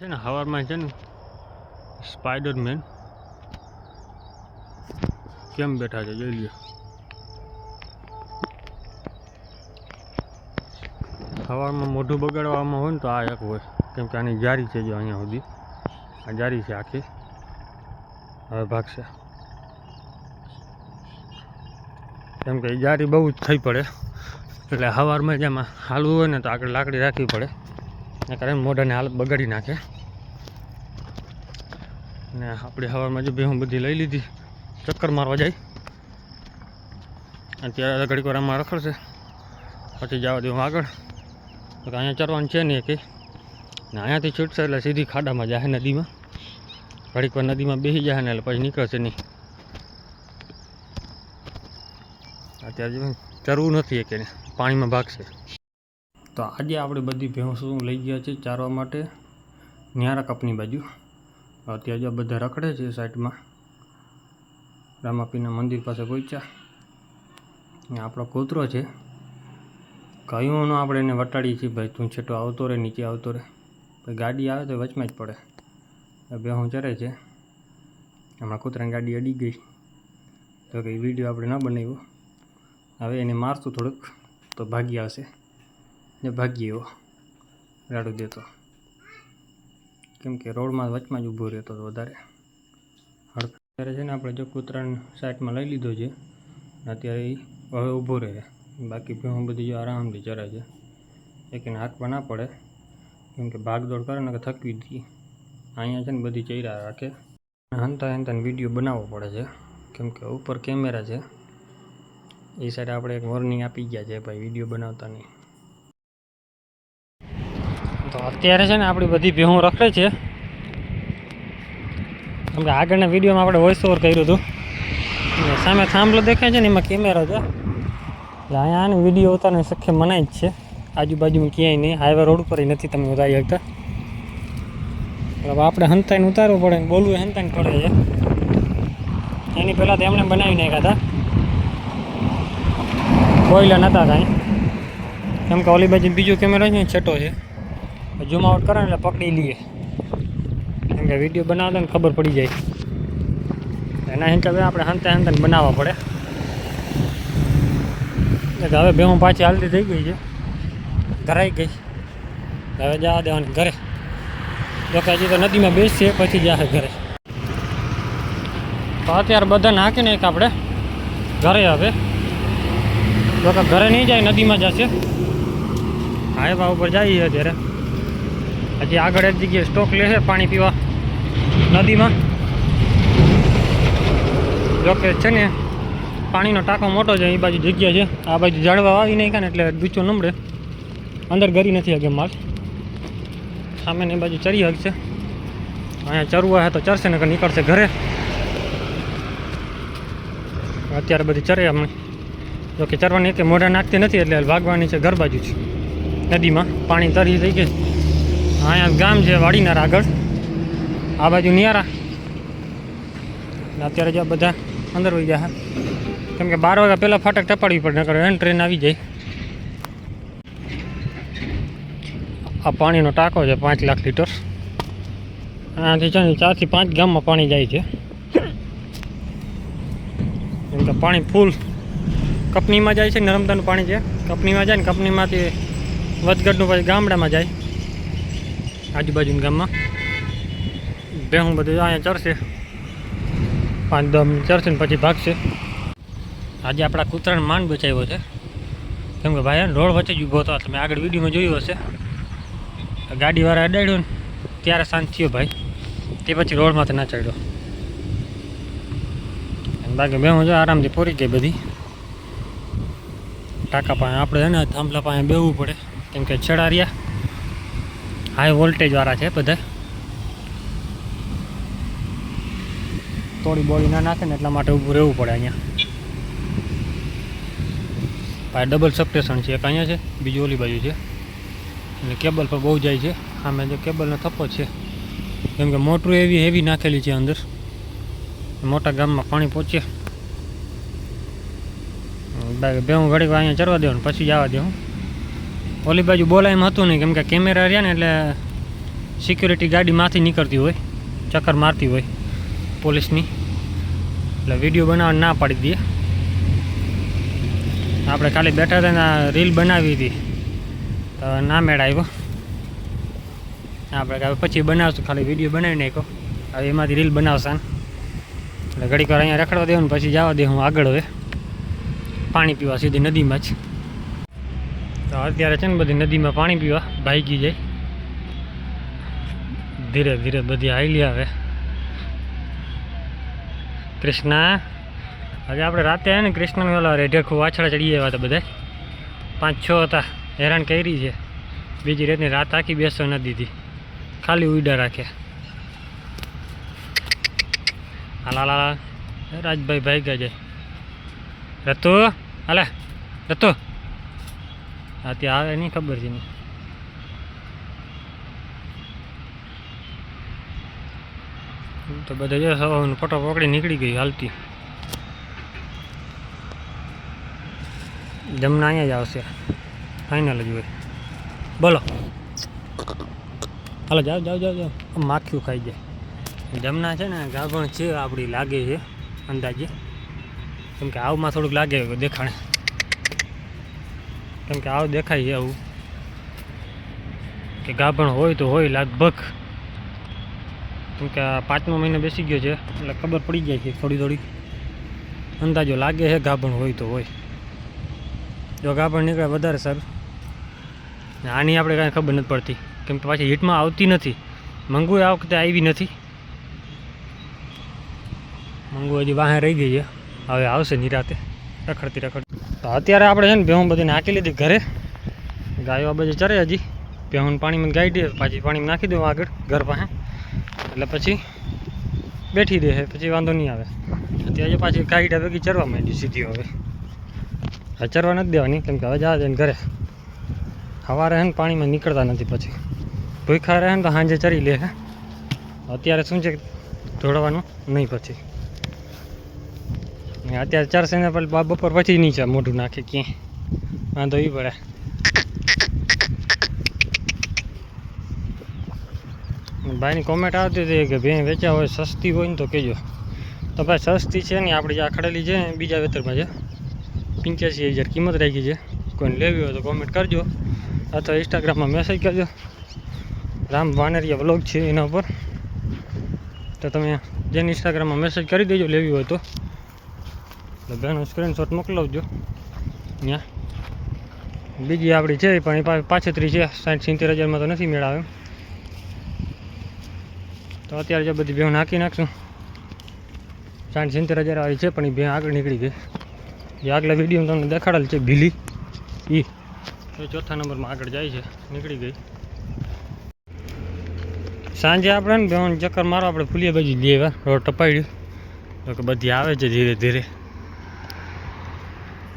છે ને, હવારમાં છે ને, સ્પાઈડરમેન કેમ બેઠા છે, જોઈ લ્યો. સવારમાં મોઢું બગાડવામાં હોય ને તો આ એક હોય. કેમ કે આની જારી છે જો અહીંયા સુધી. આ જારી છે આખી. હવે ભાગશે. કેમ કે જારી બહુ જ થઈ પડે. એટલે સવારમાં જેમાં હાલવું હોય ને તો આગળ લાકડી રાખવી પડે. એના કારણે મોઢાની હાલત બગાડી નાખે. ને આપણે હવામાં જો ભેહું બધી લઈ લીધી. ચક્કર મારવા જાય. અત્યારે ઘડીક વાર આમાં રખડશે. પછી જવા દેવું આગળ. તો અહીંયા ચરવાનું છે નહીં કે. ને અહીંયાથી છૂટશે એટલે સીધી ખાડામાં જાય નદીમાં. ઘડીક વાર નદીમાં બેસી જાય ને એટલે પછી નીકળશે નહીં. અત્યારે ચરવું નથી કે પાણીમાં ભાગશે. તો આજે આપણે બધી ભેંસો લઈ ગયા છે ચારવા માટે ન્યારા કપની બાજુ. અત્યારે જો બધા રખડે છે સાઈડમાં. રામાપીના મંદિર પાસે પહોંચ્યા. ને આપણો કૂતરો છે. કયું આપણે એને વટાડીએ છીએ ભાઈ, તું છેટો આવતો રહે, નીચે આવતો રહે. પછી ગાડી આવે તો વચમાં જ પડે. બે હું ચરે છે. હમણાં કૂતરાની ગાડી અડી ગઈ. તો કે વીડિયો આપણે ન બનાવ્યો. હવે એને મારશું થોડુંક, તો ભાગી આવશે. ને ભાગી એવો રાડું દેતો. કેમ કે રોડમાં વચમાં જ ઊભો રહેતો હતો વધારે. હડ અત્યારે છે ને આપણે જો કૂતરાને સાઈડમાં લઈ લીધો છે અત્યારે હવે ઊભો રહે. બાકી ભેહું બધી જો આરામથી ચરે છે. એકને હાથમાં ના પડે. કેમ કે ભાગદોડ કરે ને કે થકવી હતી અહીંયા છે ને બધી ચૈરા રાખે. હંતા હંતાને વીડિયો બનાવવો પડે છે. કેમ કે ઉપર કેમેરા છે. એ સાઈડ આપણે એક વોર્નિંગ આપી ગયા છે ભાઈ વીડિયો બનાવતા નહીં તો અત્યારે છે ને આપણી બધી ભેહું રખડે છે. કેમ આગળના વિડીયોમાં આપણે વોઇસ ઓવર કર્યું હતું. સામે થાંભલો દેખાય છે ને, એમાં કેમેરો છે. એટલે અહીંયા આને વીડિયો ઉતારવાની શક્ય મનાય જ છે. આજુબાજુમાં ક્યાંય નહીં હાઈવે રોડ ઉપર નથી તમે ઉતારી શકતા. હવે આપણે હંતાઈને ઉતારવું પડે ને બોલવું હંતાઈને પડે છે. એની પહેલાં તો એમણે બનાવી નાખ્યા હતા. કોયલા નહોતા કાંઈ કેમ કે ઓલી બાજુ બીજો કેમેરો છે ને છેટો છે. ઝૂમ આઉટ કરે એટલે પકડી લઈએ. કેમ કે વીડિયો બનાવતા ને ખબર પડી જાય. એના હિસાબે આપણે હંતા હંતાને બનાવવા પડે. એટલે હવે બેહું પાછી હાલતી થઈ ગઈ છે. ધરાઈ ગઈ. હવે જવા દેવાની ઘરે. જો કે હજી તો નદીમાં બેસીએ, પછી જશે ઘરે. તો અત્યારે બધા નાખી નાખ આપણે ઘરે હવે જો કે ઘરે નહીં જાય, નદીમાં જશે હાઈવા ઉપર જઈએ અત્યારે. હજી આગળ એક જગ્યાએ સ્ટોક લેશે પાણી પીવા નદીમાં. જોકે છે ને, પાણીનો ટાંકો મોટો છે, એ બાજુ જગ્યા છે. આ બાજુ ઝાડવા આવી નહીં કાને એટલે ડૂચો નમડે. અંદર ગરી નથી હગે માલ. સામેની બાજુ ચરી હકશે અહીંયા ચરવા હે તો ચરશે ને નીકળશે ઘરે. અત્યારે બધી ચરે અમને. જોકે ચરવાની એક મોઢા નાખતી નથી, એટલે ભાગવાની છે ઘર બાજુ છે નદીમાં પાણી તરી થઈ ગઈ. અહીંયા ગામ છે વાડીનાર આગળ. આ બાજુ નિયારા. અત્યારે જો બધા અંદર વહી જાય કેમ કે બાર વાગ્યા પહેલાં ફાટક ટપાડવી પડે, નકર એન ટ્રેન આવી જાય. આ પાણીનો ટાંકો છે પાંચ લાખ લીટર. આનાથી છે ને ચારથી પાંચ ગામમાં પાણી જાય છે. કેમ કે પાણી ફૂલ કંપનીમાં જાય છે, નર્મદાનું પાણી છે. કંપનીમાં જાય ને કપનીમાંથી વધગઢનું પછી ગામડામાં જાય. આજુબાજુના ગામમાં. ભેહું બધું અહીંયા ચરશે પાંચ દમ ચડશે ને પછી ભાગશે. આજે આપણા કૂતરાને માંડ બચાવ્યો છે. કેમ કે ભાઈ, રોડ વચ્ચે જ ઊભો હતો. તમે આગળ વિડીયોમાં જોયું હશે. ગાડીવાળા અડાડ્યો ને, ત્યારે શાંત થયો ભાઈ. તે પછી રોડમાંથી ના ચડ્યો. બાકી બે જો આરામથી પૂરી ગઈ બધી. ટાંકા પાસે આપણે છે ને, થાંભલા પાસે બેવું પડે. કેમ કે છેડા રહ્યા. હાઈ વોલ્ટેજવાળા છે બધા. તોડી બોડી ના નાખે ને એટલા માટે ઊભું રહેવું પડે અહીંયા. ભાઈ ડબલ સબસ્ટેશન છે, એક અહીંયા છે, બીજું ઓલી બાજુ છે. અને કેબલ પર બહુ જાય છે. આમે જો કેબલનો થપ્પો છે. કેમ કે મોટરું એવી હેવી નાખેલી છે અંદર. મોટા ગામમાં પાણી પહોંચે બે હું ઘડીક અહીંયા ચરવા દેવાનું, પછી જવા દેવું. ઓલી બાજુ બોલાય એમ હતું નહીં, કેમ કે કેમેરા રહ્યા ને એટલે સિક્યુરિટી ગાડીમાંથી નીકળતી હોય, ચક્કર મારતી હોય પોલીસની. એટલે વીડિયો બનાવવા ના પાડી દઈએ આપણે ખાલી બેઠા હતા રીલ બનાવી હતી. તો ના મેળ આવ્યો. આપણે હવે પછી બનાવશું, ખાલી વીડિયો બનાવી નાખ્યો. હવે એમાંથી રીલ બનાવશે એટલે ઘડીક વાર અહીંયા રખડવા દેવું પછી જવા દે, હું આગળ હવે. પાણી પીવા સીધી નદીમાં જ. તો અત્યારે છે ને બધી નદીમાં પાણી પીવા ભાગી જાય. ધીરે ધીરે બધી હાઈલી આવે. કૃષ્ણા, આજે આપણે રાતે ને કૃષ્ણને ઓલા રેઢેખું વાછડા ચડી આવ્યા હતા બધા પાંચ છ હતા, હેરાન કરી છે. બીજી રાતની રાત આખી બેસો ન દીધી ખાલી ઉડા રાખ્યા હાલા હાલ રાજભાઈ ભાઈ ગયા જાય રતુ, હાલે, રતુ. હા ત્યાં આવે નહીં ખબર છે તો બધા જો સવારનો ફોટો પકડી નીકળી ગઈ હાલતી. જમના અહીંયા જ આવશે. ફાઇનલ જ હોય. બોલો. હાલો, જાઓ જાઓ જાઓ જાઓ. માખ્યું ખાઈ જાય. જમના છે ને, ગાભણ છે, આપણી લાગે છે, અંદાજે. કેમ કે આવમાં થોડુંક લાગે, દેખાણે. કેમ કે આવું દેખાય છે આવું. કે ગાભણ હોય તો હોય લગભગ. કેમ કે પાંચમો મહિનો બેસી ગયો છે, એટલે ખબર પડી જાય છે થોડી થોડી અંદાજો લાગે છે ગાભણ હોય તો હોય. જો ગાભણ નીકળે વધારે સર. આની આપણે કાંઈ ખબર નથી પડતી. કેમ કે પાછી હીટમાં આવતી નથી. મંગુ આ વખતે આવી નથી. મંગુ હજી વાહે રહી ગઈ છે. હવે આવશે નિરાતે. રખડતી રખડતી. તો અત્યારે આપણે છે ને ભેહું બધી નાખી લીધી ઘરે. ગાયો આ બધી ચરે હજી. ભેહું પાણીમાં ગાઈ દે, પાછી પાણીમાં નાખી દઉં આગળ, ઘર પાસે. એટલે પછી બેઠી દે પછી વાંધો નહીં આવે. અત્યારે પાછી ગાઈડા ભેગી ચરવા માંડી સીધી હવે. હવે ચરવા નથી દેવાની, કેમ કે હવે જવા દે ઘરે. સવારે ને પાણીમાં નીકળતા નથી પછી. ભૂખા રહે ને તો સાંજે ચરી લે અત્યારે શું છે દોડવાનું નહીં પછી. અત્યારે ચરશે ને બા- બપોર પછી છે મોઢું નાખે ક્યાંય. વાંધો એ પડે. ભાઈની કોમેન્ટ આવતી હતી કે ભેં વેચ્યા હોય સસ્તી હોય ને તો કહેજો તો ભાઈ સસ્તી છે ને આપણી જે આ ખડેલી છે બીજા વેતરમાં છે. પંચ્યાસી હજાર કિંમત રાખી છે. કોઈને લેવી હોય તો કોમેન્ટ કરજો. અથવા ઇન્સ્ટાગ્રામમાં મેસેજ કરજો. રામ વાનરિયા વ્લોગ છે એના ઉપર. તો તમે જેને ઇન્સ્ટાગ્રામમાં મેસેજ કરી દેજો, લેવી હોય તો. બેનો સ્ક્રીનશોટ મોકલાવજો. ત્યાં બીજી આપણી છે, પણ એ પા- છે, સાઠ સિત્તેર હજારમાં તો નથી મેળાવે તો અત્યારે જો બધી ભેં નાખી નાખશું. સાઠ સિત્તેર હજાર વાળી છે, પણ એ ભેં આગળ નીકળી ગઈ. જે આગલા વીડિયો તમને દેખાડેલ છે, ભીલી. એ એ ચોથા નંબરમાં આગળ જાય છે, નીકળી ગઈ. સાંજે આપણે ને બેન ચક્કર મારો આપણે ફૂલિયા બાજુ એવા રોડ ટપાડ્યું. તો કે બધી આવે છે ધીરે ધીરે.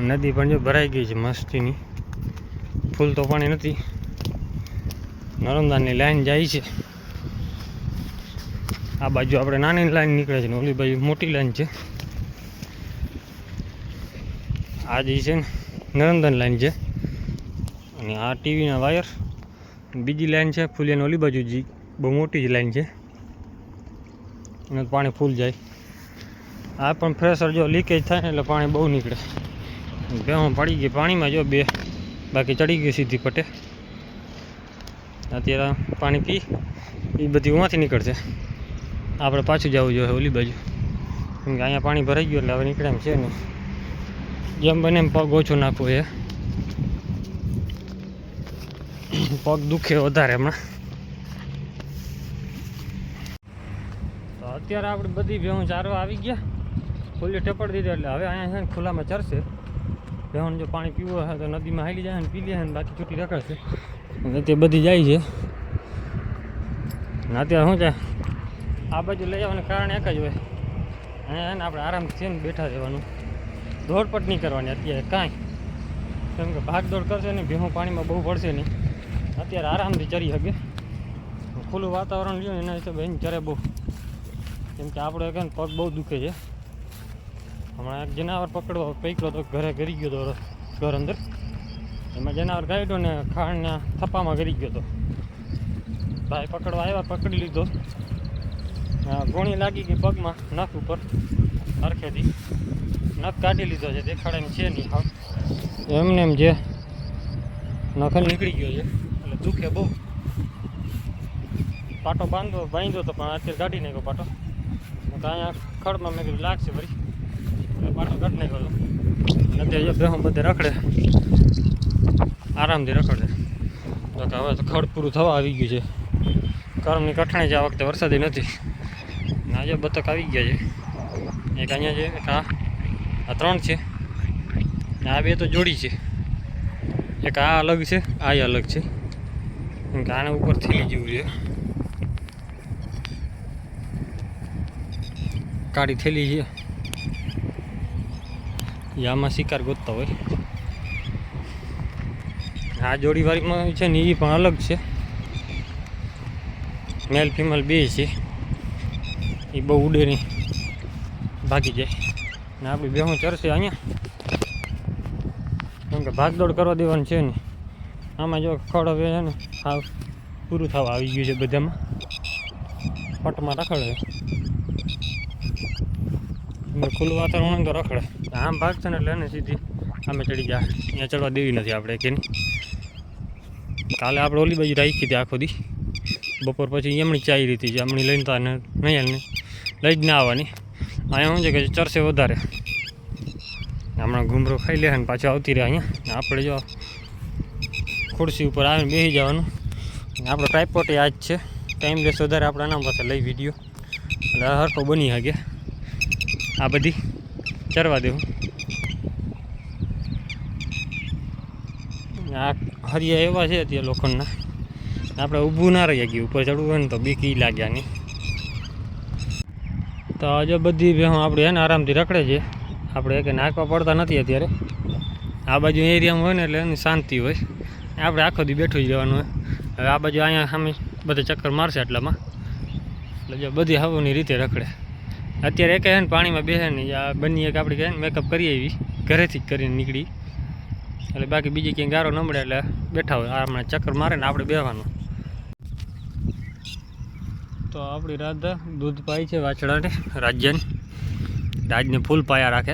નદી પણ જો ભરાઈ ગઈ છે મસ્તીની. ફૂલ તો પાણી નથી. નર્મદાની લાઈન જાય છે. આ બાજુ આપણે નાની લાઈન નીકળે છે ને ઓલી બાજુ મોટી લાઈન છે. આ જે છે ને નરંદન લાઈન છે. અને આ ટીવીના વાયર. બીજી લાઈન છે ફૂલિયાની ઓલી બાજુ જી બહુ મોટી જ લાઈન છે. એમાં પાણી ફૂલ જાય. આ પણ ફ્રેશર જો લીકેજ થાય એટલે પાણી બહુ નીકળે. ભેહું પડી ગઈ પાણીમાં જો બે, બાકી ચડી ગઈ સીધી પટે. અત્યારે પાણી પી, એ બધી ઉમાંથી નીકળશે. આપણે પાછું જવું જોઈએ ઓલી બાજુ. કેમ કે અહીંયા પાણી ભરાઈ ગયું એટલે હવે નીકળે એમ છે ને જેમ બને એમ પગ ઓછો નાખવો એ પગ દુખે વધારે હમણાં. અત્યારે આપણે બધી ભેહું ચારવા આવી ગયા. ખુલ્લી ટેપડ દીધા એટલે હવે અહીંયા છે ને ખુલ્લામાં ચરશે ભેહું જો પાણી પીવું હોય તો નદીમાં હાલી જાય ને પી લે ને બાકી છૂટી રખડશે તે બધી જાય છે. અત્યારે શું છે? આ બાજુ લઈ આવવાનું કારણ એક જ હોય. અહીંયા આપણે આરામથી છે ને બેઠા રહેવાનું. દોડપટ નહીં કરવાની અત્યારે કાંઈ. કેમ કે ભાગદોડ કરશે ને ભેહું પાણીમાં બહુ પડશે નહીં. અત્યારે આરામથી ચરી શકે. ખુલ્લું વાતાવરણ ને એના હિસાબે એને ચરે બહુ. કેમ કે આપણે પગ બહુ દુખે છે. હમણાં એક જનાવર પકડવા પકડ્યો તો ઘરે ગરી ગયો હતો ઘર અંદર. એમાં જનાવર ગાઈડો ને ખાણના થપ્પામાં ગરી ગયો હતો ભાઈ પકડવા આવ્યા, પકડી લીધો. ગોણી લાગી ગઈ પગમાં નખ ઉપર, હરખેથી. નખ કાઢી લીધો છે દેખાડે એમ છે નહીં હાવ. એમને એમ જે નખલ નીકળી ગયો છે, એટલે દુખે બહુ. પાટો બાંધો, બાંધ્યો તો પણ અત્યારે કાઢી નાખ્યો પાટો. તો અહીંયા ખડમાં મેં કીધું લાગશે વળી. અત્યારે જો બેહો બધે રખડે. આરામથી રખડે. તો હવે તો થવા આવી ગયું છે. કરમની કઠણાઈ છે, આ વખતે વરસાદી નથી. આજે બતક આવી ગયા છે. એક અહીંયા છે, એક આ. આ ત્રણ છે. આ બે તો જોડી છે. એક આ અલગ છે, આ અલગ છે. આના ઉપર થેલી જેવું છે. કાળી થેલી છે. આમાં શિકાર ગોતતા હોય. આ જોડીવાળીમાં છે ને એ પણ અલગ છે. મેલ ફિમેલ બે છે. એ બહુ ઉડે નહીં. ભાગી જાય. ને આપણી બેહું ચરશે અહીંયા. કેમ કે ભાગદોડ કરવા દેવાનું છે ને. આમાં જો ખડ છે ને હા પૂરું થવા આવી ગયું છે બધામાં. પટમાં રખડે. ખુલ્લું વાતાવરણ તો રખડે. આમ ભાગ છે ને એટલે એને સીધી આમે ચડી ગયા. અહીંયા ચડવા દેવી નથી આપણે કે કાલે આપણે ઓલી બાજુ રાખી હતી આખો દી. બપોર પછી એમણી ચાઈ રીતી છે એમણી લઈને તો આને નહીં લઈ જ ના આવવાની. અહીંયા શું છે કે ચરસે વધારે. હમણાં ઘૂમરો ખાઈ લે અને પાછું આવતી રહે અહીંયા. આપણે જો ખુરશી ઉપર આવીને બેસી જવાનું. ને આપણો ટ્રાયપોટ આ જ છે. ટાઈમ લેસ વધારે આપણે આના પાસે લઈ વીડિયો એટલે હરકો બની શકે. આ બધી. ચરવા દેવું આ હરિયા એવા છે અત્યારે લોખંડના. આપણે ઊભું ના રહી ગયું ઉપર ચડવું હોય ને તો બીક લાગ્યા નહીં. તો હજુ બધી ભેહું આપણે એને આરામથી રખડે છે. આપણે કે નાખવા પડતા નથી અત્યારે. આ બાજુ એરિયામાં હોય ને એટલે એની શાંતિ હોય. આપણે આખો દી બેઠું જ રહેવાનું હોય. હવે આ બાજુ અહીંયા સામે બધા ચક્કર મારશે એટલામાં એટલે જો બધી હવાની રીતે રખડે. અત્યારે એક હે ને, પાણીમાં બેસે નહીં આ બંને એક આપણે કહે ને મેકઅપ કરી આવી. ઘરેથી જ કરીને નીકળી. એટલે બાકી બીજી ક્યાંય ગારો ન મળે એટલે બેઠા હોય. હમણાં ચક્કર મારે ને આપણે બેવાનું તો આપણી રાધા દૂધ પાય છે વાછડાને, રાજ્યને. રાજને ફૂલ પાયા રાખે.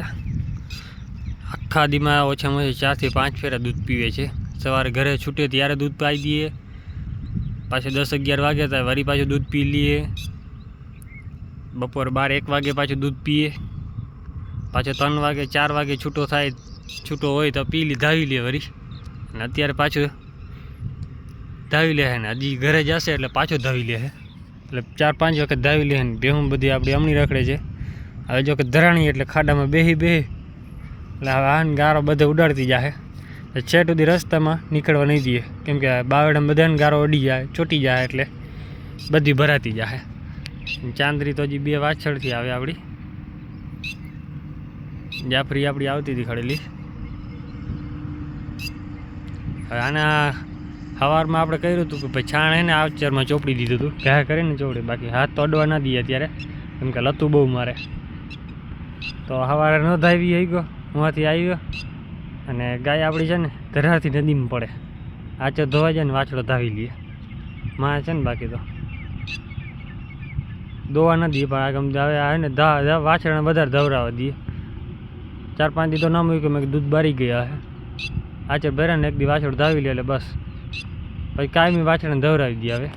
આખા દીમાં ઓછામાં ઓછી ચારથી પાંચ ફેરા દૂધ પીવે છે. સવારે ઘરે છૂટે ત્યારે દૂધ પાઈ દઈએ. પાછું દસ અગિયાર વાગે ત્યાં વળી પાછું દૂધ પી લઈએ. બપોર બાર એક વાગે પાછું દૂધ પીએ. પાછો ત્રણ વાગે, ચાર વાગે છૂટો થાય, છૂટો હોય તો પી લી, ધાવી લે વળી અને અત્યારે પાછું ધાવી લે ને. હજી ઘરે જશે એટલે પાછો ધાવી લે એટલે ચાર પાંચ વખત ધાવી લે ને. બેહું બધી આપણી અમણી રખડે છે. હવે જો કે ધરાણી એટલે ખાડામાં બેહી બેહી એટલે હવે આન ગારો બધે ઉડાડતી જાય છેટ સુધી રસ્તામાં નીકળવા નહીં દઈએ. કેમ કે બાવડામાં બધાને ગારો અડી જાય, ચોટી જાય એટલે બધી ભરાતી જાય ચાંદરી તો હજી બે વાછળથી આવે આપણી. જાફરી આપણી આવતી હતી ખડેલી. હવે આના સવારમાં આપણે કર્યું હતું કે ભાઈ છાણ હે ને આવચરમાં ચોપડી દીધું હતું. ઘા કરીને ચોપડી, બાકી હાથ તો અડવા ના દઈએ અત્યારે. કેમ કે લતું બહુ મારે. તો સવારે ન ધાવી આવી ગયો, હુંથી આવ્યો. અને ગાય આપણી છે ને ધરારથી નદીમાં પડે. આચર ધોવાઈ જાય ને વાછડો ધાવી લઈએ માં છે ને બાકી તો. દોવા ન દઈએ પણ આ ગમ હવે આવે ને ધા વધારે ધવરાવા દઈએ ચાર પાંચ દી તો ના મૂક્યું, મેં દૂધ બારી ગયા હે આચે ભરે ને એક દી વાછળ ધાવી લે એટલે બસ. પછી કાયમી વાછરણ ધવરાવી દઈએ હવે.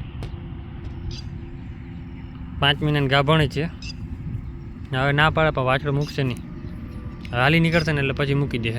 પાંચ મહિનાની ગાભણી છે. હવે ના પાડે પણ વાછળ મૂકશે નહીં. હાલી નીકળશે ને એટલે પછી મૂકી દે